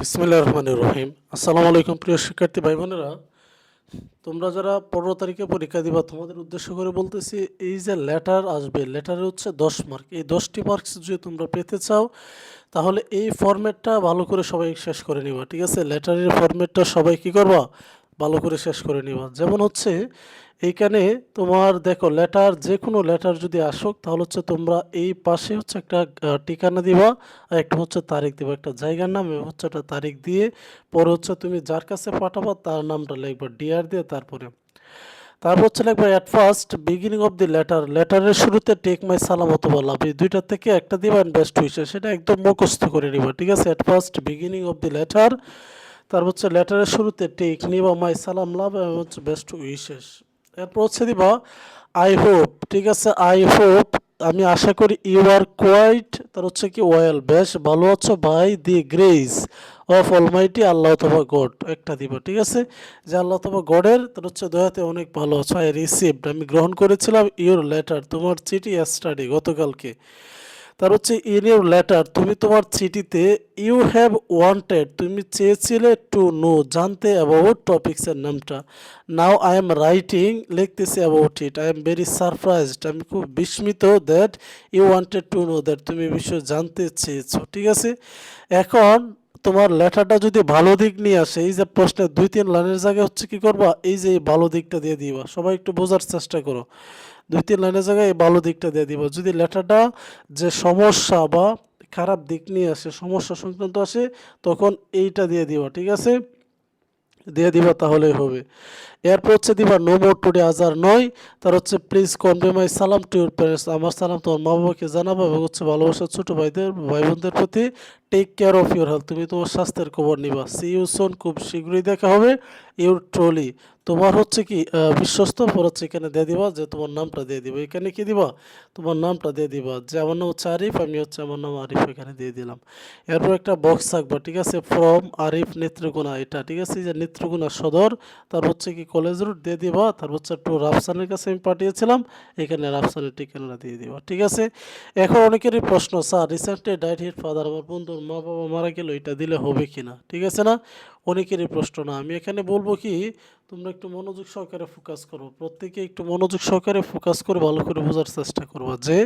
বিসমিল্লাহ রহমান রহিম আসসালামু আলাইকুম প্রিয় শিক্ষার্থী ভাই বোনেরা তোমরা যারা পনেরো তারিখে পরীক্ষা দিবা, তোমাদের উদ্দেশ্য করে বলতেছি, এই যে লেটার আসবে লেটারে হচ্ছে দশ মার্ক এই দশটি মার্কস যদি তোমরা পেতে চাও, তাহলে এই ফরম্যাটটা ভালো করে সবাই শেষ করে নিবা, ঠিক আছে? লেটারের ফরম্যাটটা সবাই কি করবা? ভালো করে শেষ করে নিবা। যেমন হচ্ছে, এইখানে তোমার দেখো লেটার যে কোনো লেটার যদি আসুক, তাহলে হচ্ছে তোমরা এই পাশে হচ্ছে একটা ঠিকানা দিবা আর একটা হচ্ছে তারিখ দিবা। একটা জায়গার নাম হচ্ছে একটা তারিখ দিয়ে পরে হচ্ছে তুমি যার কাছে পাঠাবা, তার নামটা লিখবা ডিআর দিয়ে তারপরে। তারপর হচ্ছে লিখবা at first beginning of the letter লেটারের শুরুতে টেক মাই সালাম অথবা লাভ এই দুইটার থেকে একটা দিবা বেস্ট উইশেস সেটা একদম মুখস্থ করে নিবা, ঠিক আছে? At first beginning of the letter তারপর হচ্ছে লেটারের শুরুতে টেক নিবা, মাই সালাম, লাভ, এবং হচ্ছে বেস্ট উইশেস। এরপর হচ্ছে দিবা, আই হোপ ঠিক আছে, আই হোপ আমি আশা করি ইউ আর কোয়াইট, তার হচ্ছে কি, ওয়েল, বেশ, ভালো আছো ভাই the grace of almighty, Allah অথবা গড, একটা দিব, ঠিক আছে? যে আল্লাহ অথবা গডের, তার হচ্ছে দয়াতে অনেক ভালো আছো আই রিসিভড আমি গ্রহণ করেছিলাম ইউর লেটার, তোমার চিঠি স্টাডি গতকালকে। তার হচ্ছে ইন ইউর লেটার তুমি তোমার চিঠিতে ইউ হ্যাভ ওয়ান্টেড তুমি চেয়েছিলে টু নো জানতে অ্যাবাউট টপিক্সের নামটা। নাও আই এম রাইটিং লিখতেছি about it I am very surprised আমি খুব বিস্মিত that you wanted to know that তুমি বিষয় জানতে চেয়েছো, ঠিক আছে? এখন তোমার লেটারটা যদি ভালো দিক নিয়ে আসে, এই যে প্রশ্নের দুই তিন লাইনের জায়গায় হচ্ছে কি করবা? এই যে ভালো দিকটা দিয়ে দিবা। সবাই একটু বোঝার চেষ্টা করো। দুই তিন লাইনের জায়গায় এই ভালো দিকটা দিয়ে দিবা। যদি লেটারটা যে সমস্যা বা খারাপ দিক নিয়ে আসে, সমস্যা সংক্রান্ত আসে, তখন এইটা দিয়ে দিবা, ঠিক আছে? দিয়ে দিবা তাহলেই হবে। এরপর হচ্ছে দিবা নো মোর টুডে আজার নয়। তার হচ্ছে প্লিজ কনভে মাই সালাম টু ইউর প্যারেন্টস আমার সালাম তোমার মা বাবাকে জানাব এবং হচ্ছে ভালোবাসা ছোট ভাইদের ভাই বোনদের প্রতি take care of your health তুমি তোমার স্বাস্থ্যের খবর নিবা। সি ইউ সোন খুব শীঘ্রই দেখা হবে ইউর ট্রলি তোমার হচ্ছে কি বিশ্বস্ত পর হচ্ছে এখানে দিয়ে দিবা যে তোমার নামটা দিয়ে দিবা। এখানে কি দিবা? তোমার নামটা দিয়ে দিবা। যে আমার নাম হচ্ছে আরিফ, আমি হচ্ছে আমার নাম আরিফ এখানে দিয়ে দিলাম। এরপর একটা বক্স থাকবে, ঠিক আছে? ফ্রম আরিফ নেত্রকোনা, এটা, ঠিক আছে? যে নেত্রকোনা সদর, তার হচ্ছে কি কলেজ রুট দিয়ে দিবা তার হচ্ছে একটু রাফসানের কাছে আমি পাঠিয়েছিলাম, এখানে রাফসানের ঠিকানাটা দিয়ে দিবা, ঠিক আছে? এখন অনেকেরই প্রশ্ন, sir recently died his father আমার বন্ধুর মা বাবা মারা গেল, এটা দিলে হবে কি না ঠিক আছে না? অনেকেরই প্রশ্ন না, আমি এখানে বলব কি, তোমরা একটু মনোযোগ সহকারে ফোকাস করো, প্রত্যেকে একটু মনোযোগ সহকারে ফোকাস করে ভালো করে বোঝার চেষ্টা করবা যে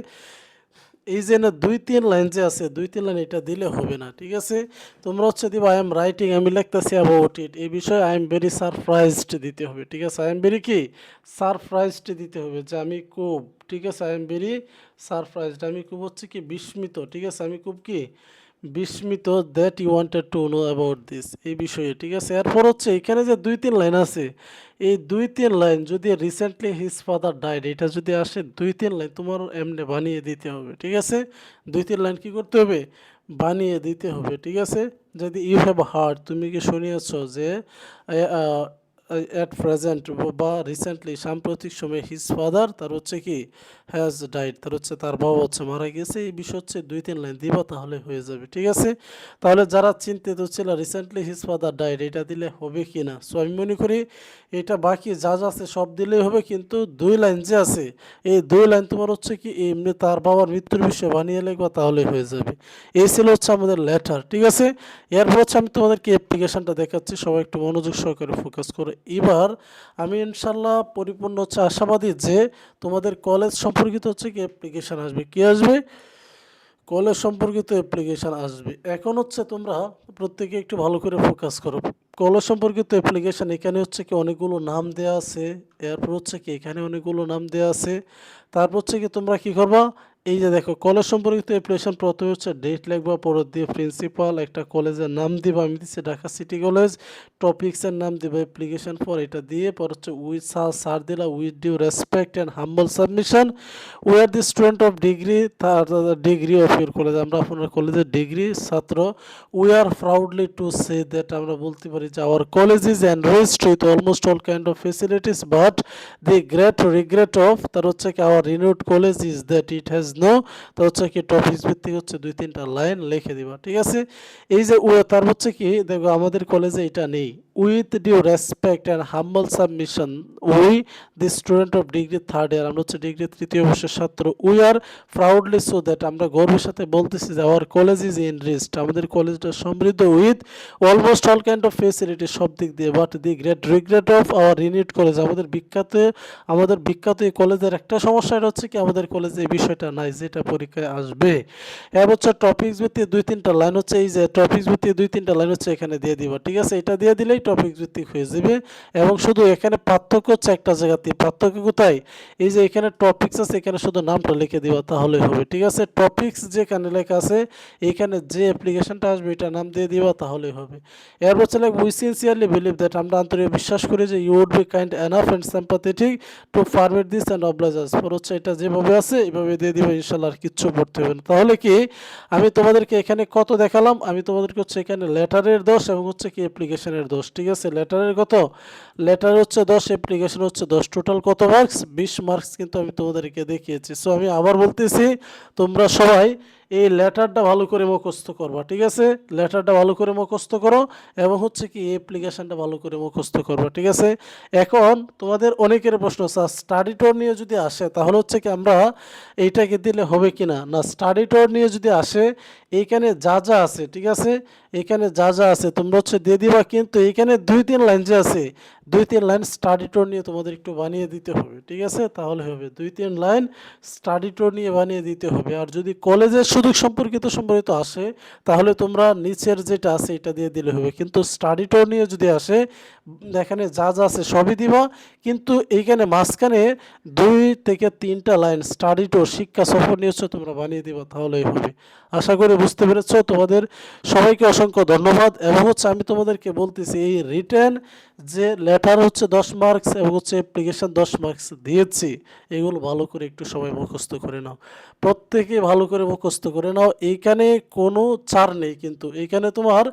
এই যে না দুই তিন লাইন যে আছে, দুই তিন লাইন এটা দিলে হবে না, ঠিক আছে? তোমরা হচ্ছে দিবা আই এম রাইটিং আমি লিখতেছি অ্যাবাউট ইট এই বিষয়ে আই এম ভেরি সারপ্রাইজড দিতে হবে, ঠিক আছে? আই এম ভেরি কি? সারপ্রাইজড দিতে হবে যে আমি খুব, ঠিক আছে? আই এম ভেরি সারপ্রাইজড আমি খুব হচ্ছে কি, বিস্মিত, ঠিক আছে? আমি খুব কি? বিস্মিত that you wanted to know about this এই বিষয়ে, ঠিক আছে? এরপর হচ্ছে, এখানে যে দুই তিন লাইন আছে, এই দুই তিন লাইন যদি রিসেন্টলি হিজ ফাদার ডাইড এটা যদি আসে, দুই তিন লাইন তোমার এমনি বানিয়ে দিতে হবে, ঠিক আছে? দুই তিন লাইন কি করতে হবে? বানিয়ে দিতে হবে, ঠিক আছে? যদি ইউ হ্যাভ হার্ট তুমি কি শুনিয়েছ যে অ্যাট প্রেজেন্ট বা রিসেন্টলি সাম্প্রতিক সময়ে হিজ ফাদার তার হচ্ছে কি হ্যাজ ডাইড তার হচ্ছে তার বাবা হচ্ছে মারা গেছে, এই বিষয় হচ্ছে দুই তিন লাইন দিবা তাহলে হয়ে যাবে, ঠিক আছে? তাহলে যারা চিন্তিত ছিল রিসেন্টলি হিজ ফাদার ডাইড এটা দিলে হবে কি না? সো আমি মনে করি এটা বাকি যা যা আছে সব দিলেই হবে, কিন্তু দুই লাইন যে আছে, এই দুই লাইন তোমার হচ্ছে কি, এমনি তার বাবার মৃত্যুর বিষয়ে বানিয়ে লেখবা তাহলে হয়ে যাবে। এই ছিল হচ্ছে আমাদের লেটার ঠিক আছে? এরপর হচ্ছে আমি তোমাদেরকে অ্যাপ্লিকেশনটা দেখাচ্ছি, সবাই একটু মনোযোগ সহকারে ফোকাস করে। এবার আমি ইনশাল্লাহ পরিপূর্ণ হচ্ছে আশাবাদী যে তোমাদের কলেজ সম্পর্কিত হচ্ছে কি অ্যাপ্লিকেশন আসবে। কি আসবে? কলেজ সম্পর্কিত অ্যাপ্লিকেশান আসবে। এখন হচ্ছে তোমরা প্রত্যেকে একটু ভালো করে ফোকাস করো। কলেজ সম্পর্কিত অ্যাপ্লিকেশান এখানে হচ্ছে কি অনেকগুলো নাম দেওয়া আছে। এরপর হচ্ছে কি এখানে অনেকগুলো নাম দেওয়া আছে। তারপর হচ্ছে কি তোমরা কি করবা? এই যে দেখো কলেজ সম্পর্কিত অ্যাপ্লিকেশন প্রথমে হচ্ছে ডেট লিখবা পরে দিয়ে প্রিন্সিপাল একটা কলেজের নাম দিবা, আমি দিচ্ছি ঢাকা সিটি কলেজ টপিক্সের নাম দিবা অ্যাপ্লিকেশন ফর এটা দিয়ে, পর হচ্ছে উইথ সার সার দিলা with due respect and humble submission we are the student of degree তার ডিগ্রি অফ ইউর কলেজ আমরা আপনার কলেজের ডিগ্রি ছাত্র we are proudly to say that আমরা বলতে পারি যে our college is enriched with almost all kind of facilities but the great regret of তার হচ্ছে কি our renewed college is that it has no তো হচ্ছে কি টপিক্স ভিত্তিক হচ্ছে দুই, তিনটা লাইন লিখে দিবা, ঠিক আছে? এই যে তার হচ্ছে কি, দেখো আমাদের কলেজে এটা নেই। With due respect and humble submission we the student of degree third year আমরা হচ্ছে ডিগ্রি তৃতীয় বর্ষের ছাত্র we are proudly so that আমরা গর্বের সাথে বলতেছি যে আওয়ার কলেজ ইজ ইনরিচড আমাদের কলেজটা সমৃদ্ধ with almost all kind of facility সব দিক দিয়ে but the great regret of our unit college আমাদের বিখ্যাত আমাদের বিখ্যাত এই কলেজের একটা সমস্যা এটা হচ্ছে কি, আমাদের কলেজে এই বিষয়টা নাই, যেটা পরীক্ষায় আসবে। এর হচ্ছে টপিকস ভিত্তিক দুই তিনটা লাইন হচ্ছে, এই যে টপিকস ভিত্তিক দুই তিনটা লাইন হচ্ছে এখানে দিয়ে দিবা, ঠিক আছে? এটা দিয়ে দিলেই টপিকস ভিত্তিক হয়ে যাবে এবং শুধু এখানে পার্থক্য হচ্ছে একটা জায়গাতে। পার্থক্য কোথায়? এই যে এখানে টপিকস আছে, এখানে শুধু নামটা লিখে দিবা তাহলে হবে, ঠিক আছে? টপিকস যেখানে লেখা আছে, এখানে যে অ্যাপ্লিকেশনটা আসবে এটা নাম দিয়ে দিবা তাহলে হবে। এর হচ্ছে like we sincerely believe that আমরা আন্তরিক বিশ্বাস করি যে you would be kind enough and sympathetic to permit this and oblige us পর হচ্ছে এটা যেভাবে আছে এইভাবে দিয়ে দিবে, ইনশাল্লাহ আর কিচ্ছু পড়তে হবে না। তাহলে কি? আমি তোমাদেরকে এখানে কত দেখালাম? আমি তোমাদেরকে হচ্ছে এখানে লেটারের দোষ এবং হচ্ছে কি অ্যাপ্লিকেশনের দোষ। ঠিক আছে, লেটারের কত? লেটার হচ্ছে দশ অ্যাপ্লিকেশন হচ্ছে দশ। টোটাল কত মার্কস বিশ মার্কস কিন্তু আমি তোমাদেরকে দেখিয়েছি। সো আমি আবার বলতেছি, তোমরা সবাই এই লেটারটা ভালো করে মুখস্থ করবা, ঠিক আছে? লেটারটা ভালো করে মুখস্থ করো এবং হচ্ছে কি অ্যাপ্লিকেশনটা ভালো করে মুখস্থ করবা, ঠিক আছে? এখন তোমাদের অনেকের প্রশ্ন স্যার স্টাডি টোর নিয়ে যদি আসে, তাহলে হচ্ছে কি আমরা এইটাকে দিলে হবে কি না না স্টাডি টোর নিয়ে যদি আসে, এইখানে যা যা আছে, ঠিক আছে? এখানে যা যা আছে, তোমরা হচ্ছে দিয়ে দিবা, কিন্তু এখানে দুই তিন লাইন যে আছে, দুই তিন লাইন স্টাডি টোর নিয়ে তোমাদের একটু বানিয়ে দিতে হবে, ঠিক আছে? তাহলে হবে দুই তিন লাইন স্টাডি টোর নিয়ে বানিয়ে দিতে হবে। আর যদি কলেজের সুযোগ সম্পর্কিত সম্পর্কিত আসে তাহলে তোমরা নিচের যেটা আছে এটা দিয়ে দিলে হবে। কিন্তু স্টাডি টোর নিয়ে যদি আসে, এখানে যা যা আছে সবই দিবা, কিন্তু এইখানে মাঝখানে দুই থেকে তিনটা লাইন স্টাডি টোর শিক্ষা সফর নিয়ে হচ্ছে তোমরা বানিয়ে দিবা, তাহলেই হবে। আশা করি বুঝতে পেরেছ, তোমাদের সবাইকে অসংখ্য ধন্যবাদ। এবং হচ্ছে আমি তোমাদেরকে বলতেছি, এই রিটার্ন যে লেটার হচ্ছে দশ মার্কস এবং হচ্ছে অ্যাপ্লিকেশন দশ মার্কস দিয়েছি, এগুলো ভালো করে একটু সবাই মুখস্থ করে নাও। প্রত্যেকে ভালো করে মুখস্থ করে নাও। এইখানে কোনো চার নেই কিন্তু। এইখানে তোমার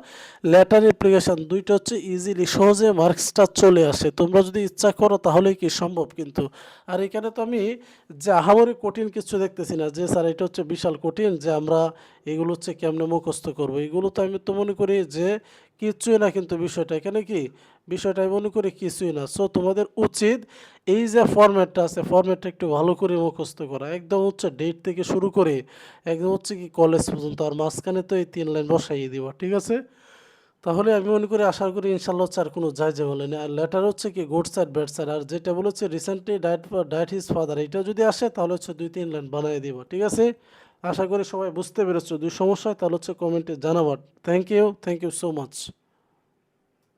লেটার অ্যাপ্লিকেশান দুইটা হচ্ছে ইজিলি সহজে মার্কসটা চলে আসে। তোমরা যদি ইচ্ছা করো তাহলেই কি সম্ভব কিন্তু? আর এখানে তো আমি যে আহামরি কঠিন কিছু দেখতেছি না। যে স্যার, এটা হচ্ছে বিশাল কঠিন যে আমরা এগুলো হচ্ছে কেমনে মুখস্থ করব? এগুলো তো আমি তো মনে করি যে কিছুই না কিন্তু বিষয়টা। এখানে কি? বিষয়টা আমি মনে করি কিছুই না। সো তোমাদের উচিত এই যে ফর্ম্যাটটা আছে ফর্ম্যাটটা একটু ভালো করে মুখস্থ করা। একদম হচ্ছে ডেট থেকে শুরু করে, একদম হচ্ছে কি কলেজ পর্যন্ত। আর মাঝখানে তো এই তিন লাইন বসাইয়ে দিবা, ঠিক আছে? তাহলে আমি মনে করি, আশা করি ইনশাল্লাহ আর কোনো যায় যে বলেনি আর লেটার হচ্ছে কি গুড সাইড ব্যাড সাইড আর যেটা বলেছে recently died died his father এটা যদি আসে তাহলে হচ্ছে দুই তিন লাইন বানিয়ে দিব, ঠিক আছে? আশা করি সবাই বুঝতে পেরেছ দুই সমস্যা তাহলে হচ্ছে কমেন্টে জানাবার thank you thank you so much